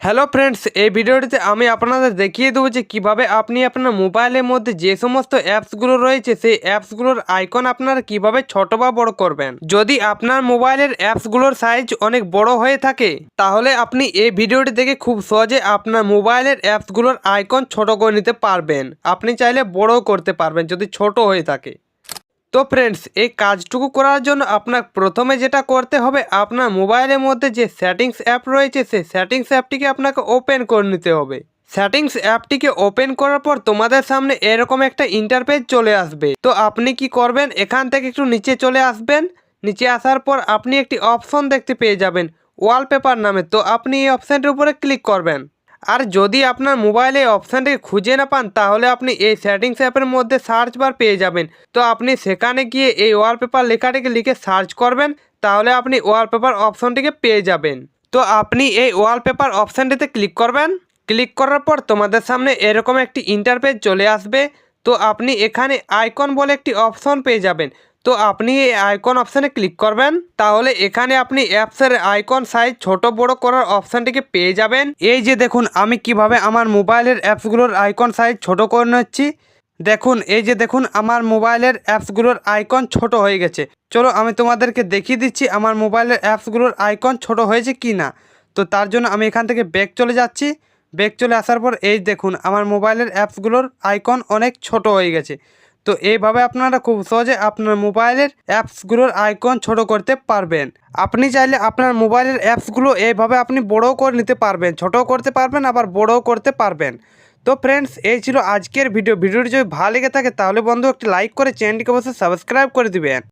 Hello friends এই ভিডিওটিতে আমি আপনাদের দেখিয়ে দেবো যে কীভাবে আপনি আপনার মোবাইলের মধ্যে যে সমস্ত অ্যাপসগুলো রয়েছে, সেই অ্যাপসগুলোর আইকন আপনারা কীভাবে ছোট বা বড় করবেন? যদি আপনার মোবাইলের অ্যাপসগুলোর সাইজ অনেক বড় হয়ে থাকে, তাহলে আপনি এই ভিডিওটি দেখে খুব সহজে আপনার মোবাইলের অ্যাপসগুলোর আইকন ছোট করে নিতে পারবেন। আপনি চাইলে বড়ও করতে পারবেন যদি ছোট হয়ে থাকে। তো ফ্রেন্ডস এই কাজটুকু করার জন্য আপনার প্রথমে যেটা করতে হবে, আপনার মোবাইলের মধ্যে যে সেটিংস অ্যাপ রয়েছে, সেই সেটিংস অ্যাপটিকে আপনাকে ওপেন করে নিতে হবে। সেটিংস অ্যাপটিকে ওপেন করার পর তোমাদের সামনে এরকম একটা ইন্টারপেজ চলে আসবে। তো আপনি কি করবেন? এখান থেকে একটু নিচে চলে আসবেন। নিচে আসার পর আপনি একটি অপশন দেখতে পেয়ে যাবেন ওয়ালপেপার নামে। তো আপনি এই অপশানটির উপরে ক্লিক করবেন। আর যদি আপনার মোবাইলে অপশানটি খুঁজে না পান, তাহলে আপনি এই সেটিংস অ্যাপের মধ্যে সার্চ বার পেয়ে যাবেন। তো আপনি সেখানে গিয়ে এই ওয়ালপেপার লেখাটিকে লিখে সার্চ করবেন, তাহলে আপনি ওয়ালপেপার অপশনটিকে পেয়ে যাবেন। তো আপনি এই ওয়ালপেপার অপশানটিতে ক্লিক করবেন। ক্লিক করার পর তোমাদের সামনে এরকম একটি ইন্টারপেজ চলে আসবে। তো আপনি এখানে আইকন বলে একটি অপশন পেয়ে যাবেন। তো আপনি এই আইকন অপশানে ক্লিক করবেন। তাহলে এখানে আপনি অ্যাপসের আইকন সাইজ ছোট বড় করার অপশানটিকে পেয়ে যাবেন। এই যে দেখুন, আমি কীভাবে আমার মোবাইলের অ্যাপসগুলোর আইকন সাইজ ছোট করে নিচ্ছি। দেখুন, এই যে দেখুন, আমার মোবাইলের অ্যাপসগুলোর আইকন ছোট হয়ে গেছে। চলো, আমি তোমাদেরকে দেখিয়ে দিচ্ছি আমার মোবাইলের অ্যাপসগুলোর আইকন ছোট হয়েছে কি না তো তার জন্য আমি এখান থেকে ব্যাক চলে যাচ্ছি। ব্যাক চলে আসার পর এই দেখুন, আমার মোবাইলের অ্যাপসগুলোর আইকন অনেক ছোট হয়ে গেছে। তো এইভাবে আপনারা খুব সহজে আপনার মোবাইলের অ্যাপসগুলোর আইকন ছোট করতে পারবেন। আপনি চাইলে আপনার মোবাইলের অ্যাপসগুলো এইভাবে আপনি বড়ও করে নিতে পারবেন, ছোটও করতে পারবেন, আবার বড়ও করতে পারবেন। তো ফ্রেন্ডস এই ছিল আজকের ভিডিও ভিডিওটি যদি ভালো লেগে থাকে তাহলে বন্ধু একটি লাইক করে চ্যানেলটিকে অবশ্যই সাবস্ক্রাইব করে দিবেন।